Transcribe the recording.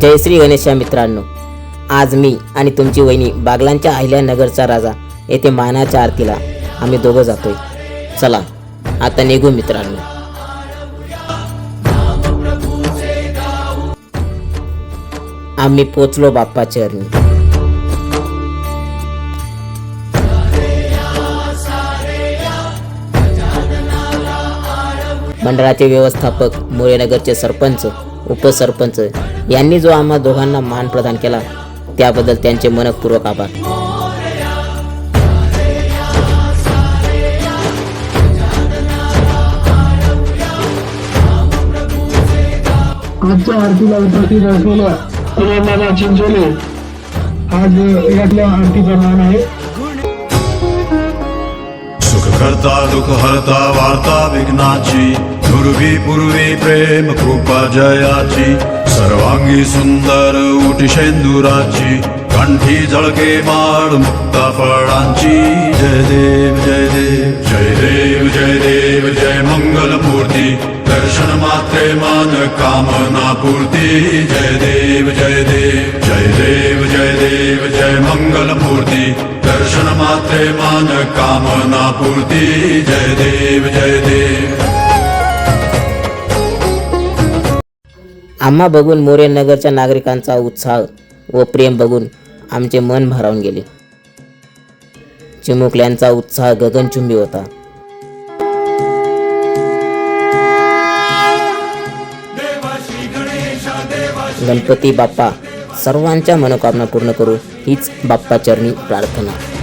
जय श्री गणेशा मित्रांनो. आज मी आणि तुमची वहिनी बागलांच्या अहिल्यानगरचा राजा येथे मानाच्या आरतीला आम्ही दोघं जातोय. चला आता निघू मित्रांनो. आम्ही पोचलो बाप्पा चरणी मंडळाचे व्यवस्थापक मोरेनगरचे सरपंच उपसरपंच यांनी जो आम्हा दोघांना मान प्रदान केला त्याबद्दल त्यांचे मनपूर्वक आभार. आजच्या आरतीला उपस्थित असलेल्या सर्वांना चिंचोले. आज यातल्या आरतीचं मान आहे. सुख करता दुःख हरता वार्ता विघ्नाची. पूर्वी पूर्वी प्रेम कृपा जयाची सर्वांगी सुंदर उटी शेंदुराची कंठी जळके माळ मुक्ता फळांची. जय देव जय देव जय देव जय देव जय मंगल मूर्ती दर्शन मात्रे मान कामना पूर्ती. जय देव जय देव जय देव जय देव जय मंगल मूर्ती दर्शन मात्रे मान कामना पूर्ती. जय देव जय देव. आम्हा बघून मोरेनगरच्या नागरिकांचा उत्साह व प्रेम बघून आमचे मन भारावून गेले. चिमुकल्यांचा उत्साह गगनचुंबी होता. गणपती बाप्पा सर्वांच्या मनोकामना पूर्ण करू हीच बाप्पा चरणी प्रार्थना.